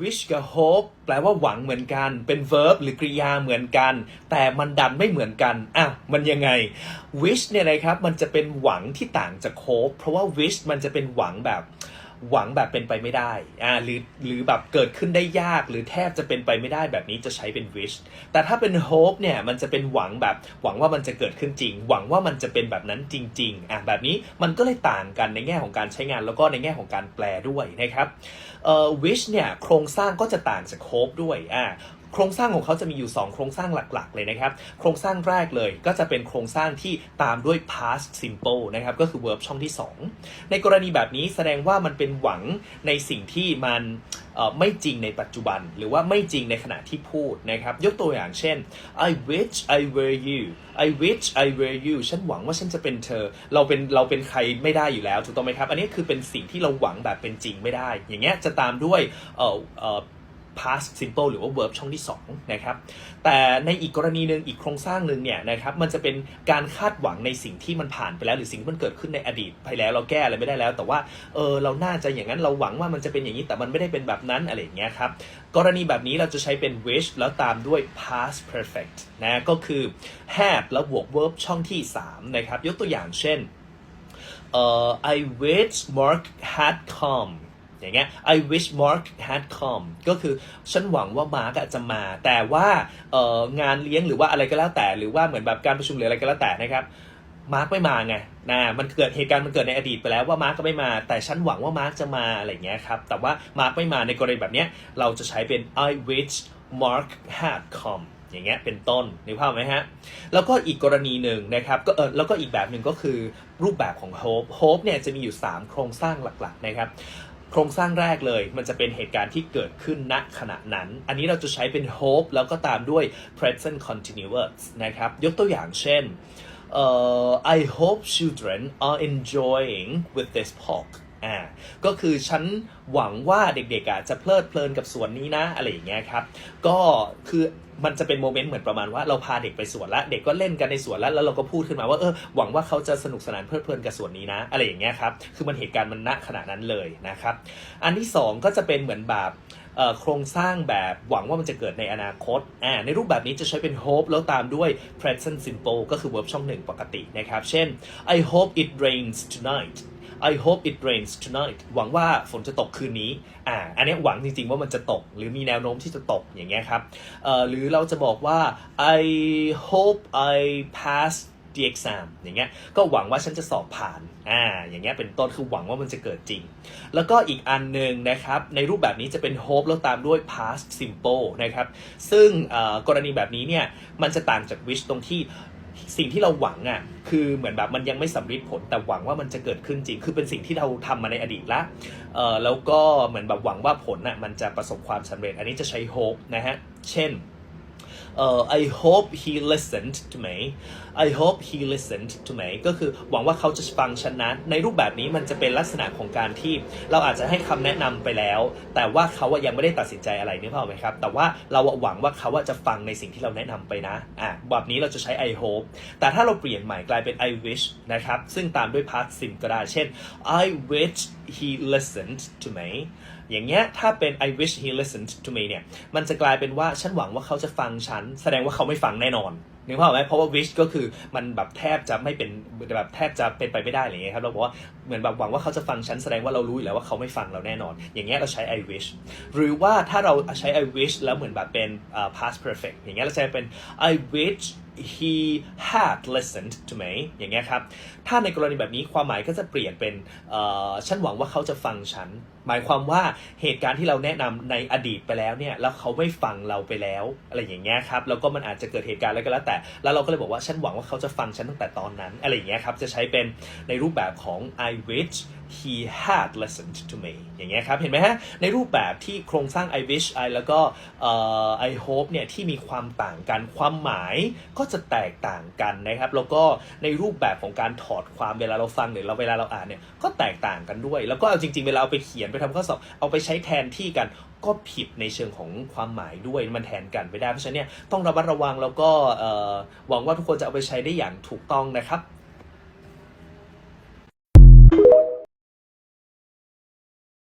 wish กับ hope แปลว่าหวังเหมือนกัน เป็น verb หรือกริยาเหมือนกัน แต่มันดันไม่เหมือนกัน อะ มันยังไง wish เนี่ยนะครับ มันจะเป็นหวังที่ต่างจาก hope เพราะว่า wish มันจะเป็นหวังแบบ หวังแบบเป็นไปไม่ได้อ่าหรือหรือแบบเกิดขึ้นได้ยากหรือแทบจะเป็นไปไม่ได้แบบนี้จะใช้เป็น wish แต่ถ้าเป็น hope เนี่ยมันจะเป็นหวังแบบหวังว่ามันจะเกิดขึ้นจริง หวังว่ามันจะเป็นแบบนั้นจริงๆอ่าแบบนี้มันก็เลยต่างกันในแง่ของการใช้งานแล้วก็ในแง่ของการแปลด้วยนะครับเอ่อ wish เนี่ยโครงสร้างก็จะต่างจาก hope ด้วยอ่า โครงสร้างของเขาจะมีอยู่ 2 โครงสร้างหลักๆ เลยนะครับ โครงสร้างแรกเลยก็จะเป็นโครงสร้างที่ตามด้วย past simple นะครับ ก็คือ verb ช่องที่ 2 ในกรณีแบบนี้แสดงว่ามันเป็นหวังในสิ่งที่มันไม่จริงในปัจจุบัน หรือว่าไม่จริงในขณะที่พูดนะครับ ยกตัวอย่างเช่น I wish I were you I wish I were you ฉันหวังว่าฉันจะเป็นเธอ เราเป็นเราเป็นใครไม่ได้อยู่แล้วถูกต้องไหมครับ อันนี้คือเป็นสิ่งที่เราหวังแบบเป็นจริงไม่ได้ อย่างเงี้ยจะตามด้วย past simple หรือว่า verb ช่องที่2นะครับแต่ในอีกกรณีหนึ่งอีกโครงสร้างหนึ่งเนี่ยนะครับมันจะเป็นการคาดหวังในสิ่งที่มันผ่านไปแล้ว หรือสิ่งที่มันเกิดขึ้นในอดีตไปแล้วเราแก้อะไรไม่ได้แล้ว แต่ว่าเออเราน่าจะอย่างนั้นเราหวังว่ามันจะเป็นอย่างนี้แต่มันไม่ได้เป็นแบบนั้นอะไรอย่างเงี้ยครับกรณีแบบนี้เราจะใช้เป็น wish แล้วตามด้วย past perfect นะก็คือ have แล้วบวก verb ช่องที่3นะครับยกตัวอย่างเช่นเอ่อ I wish Mark had come อย่างเงี้ย I wish Mark had come ก็คือฉันหวังว่ามาร์กจะมา แต่ว่าเอองานเลี้ยงหรือว่าอะไรก็แล้วแต่ หรือว่าเหมือนแบบการประชุมหรืออะไรก็แล้วแต่นะครับมาร์กไม่มาไงนะมันเกิดเหตุการณ์มันเกิดในอดีตไปแล้วว่ามาร์กก็ไม่มา แต่ฉันหวังว่ามาร์กจะมาอะไรเงี้ยครับ แต่ว่ามาร์กไม่มาในกรณีแบบเนี้ยเราจะใช้เป็น I wish Mark had come อย่างเงี้ยเป็นต้นนึกภาพไหมฮะ แล้วก็อีกกรณีหนึ่งนะครับก็เออแล้วก็อีกแบบหนึ่งก็คือรูปแบบของ hope hope เนี่ยจะมีอยู่ 3 โครงสร้างหลักๆนะครับ โครงสร้างแรกเลย มันจะเป็นเหตุการณ์ที่เกิดขึ้นณขณะนั้น อันนี้เราจะใช้เป็น hope แล้วก็ตามด้วย present continuous นะครับ ยกตัวอย่างเช่น uh, I hope children are enjoying with this pork อ่าก็คือฉันหวังว่าเด็กๆอะจะเพลิดเพลินกับสวนนี้นะอะไรอย่างเงี้ยครับ ก็คือมันจะเป็นโมเมนต์เหมือนประมาณว่าเราพาเด็กไปสวนแล้วเด็กก็เล่นกันในสวนแล้วแล้วเราก็พูดขึ้นมาว่าเออหวังว่าเขาจะสนุกสนานเพลิดเพลินกับสวนนี้นะ อะไรอย่างเงี้ยครับคือมันเหตุการณ์มันณขณะนั้นเลยนะครับ อันที่สองก็จะเป็นเหมือนแบบโครงสร้างแบบหวังว่ามันจะเกิดในอนาคตอ่าในรูปแบบนี้จะใช้เป็น hope แล้วตามด้วย present simple ก็คือ verb ช่องหนึ่งปกตินะครับ เช่น I hope it rains tonight I hope it rains tonight หวังว่าฝนจะตกคืนนี้ อ่า อันนี้หวังจริงๆว่ามันจะตก หรือมีแนวโน้มที่จะตกอย่างเงี้ยครับ เอ่อ หรือเราจะบอกว่า I hope I pass the exam อย่างเงี้ย ก็หวังว่าฉันจะสอบผ่าน อ่า อย่างเงี้ย เป็นต้น คือหวังว่ามันจะเกิดจริง แล้วก็อีกอันหนึ่งนะครับ ในรูปแบบนี้จะเป็น hope แล้วตามด้วย past simple นะครับ ซึ่งเอ่อกรณีแบบนี้เนี่ย มันจะต่างจาก wish ตรงที่สิ่งที่เราหวังอะ คือเหมือนแบบมันยังไม่สำเร็จผลแต่หวังว่ามันจะเกิดขึ้นจริง คือเป็นสิ่งที่เราทำมาในอดีตละเออแล้วก็เหมือนแบบหวังว่าผลน่ะมันจะประสบความสำเร็จ อันนี้จะใช้ hope นะฮะ เช่น เอ่อ I hope he listened to me I hope he listened to me ก็คือหวังว่าเขาจะฟังฉันนะ ในรูปแบบนี้มันจะเป็นลักษณะของการที่เราอาจจะให้คำแนะนำไปแล้ว แต่ว่าเขายังไม่ได้ตัดสินใจอะไรนึกภาพไหมครับ แต่ว่าเราหวังว่าเขาจะฟังในสิ่งที่เราแนะนำไปนะอะแบบนี้เราจะใช้ I hope แต่ถ้าเราเปลี่ยนใหม่กลายเป็น I wish นะครับ ซึ่งตามด้วย past sim ก็ได้ เช่น I wish he listened to me อย่างเงี้ยถ้าเป็น I wish he listened to me เนี่ยมันจะกลายเป็นว่าฉันหวังว่าเขาจะฟังฉัน แสดงว่าเขาไม่ฟังแน่นอนนึกภาพไหมเพราะว่า wish ก็คือมันแบบแทบจะไม่เป็นแบบแทบจะเป็นไปไม่ได้อะไรเงี้ยครับเราบอกว่าเหมือนแบบหวังว่าเขาจะฟังฉันแสดงว่าเรารู้อยู่แล้วว่าเขาไม่ฟังเราแน่นอน อย่างเงี้ยเราใช้ I wish หรือว่าถ้าเราใช้ I wish แล้วเหมือนแบบเป็น past perfect อย่างเงี้ยเราจะเป็น I wish he had listened to me อย่างเงี้ยครับ ถ้าในกรณีแบบนี้ความหมายก็จะเปลี่ยนเป็นฉันหวังว่าเขาจะฟังฉัน หมายความว่าเหตุการณ์ที่เราแนะนำในอดีตไปแล้วเนี่ย แล้วเขาไม่ฟังเราไปแล้ว อะไรอย่างเงี้ยครับ แล้วก็มันอาจจะเกิดเหตุการณ์อะไรก็แล้วแต่ แล้วเราก็เลยบอกว่าฉันหวังว่าเขาจะฟังฉันตั้งแต่ตอนนั้น อะไรอย่างเงี้ยครับ จะใช้เป็นในรูปแบบของ I wish he had listened to me อย่างเงี้ยครับเห็นไหมฮะ ในรูปแบบที่โครงสร้าง I wish I แล้วก็ I hope เนี่ยที่มีความต่างกันความหมายก็จะแตกต่างกันนะครับ แล้วก็ในรูปแบบของการถอดความเวลาเราฟังหรือเราเวลาเราอ่านเนี่ยก็แตกต่างกันด้วย แล้วก็เอาจริง ๆ เวลาเอาไปเขียนไปทำข้อสอบเอาไปใช้แทนที่กันก็ผิดในเชิงของความหมายด้วยมันแทนกันไม่ได้เพราะฉะนั้นเนี่ยต้องระมัดระวังแล้วก็หวังว่าทุกคนจะเอาไปใช้ได้อย่างถูกต้องนะครับ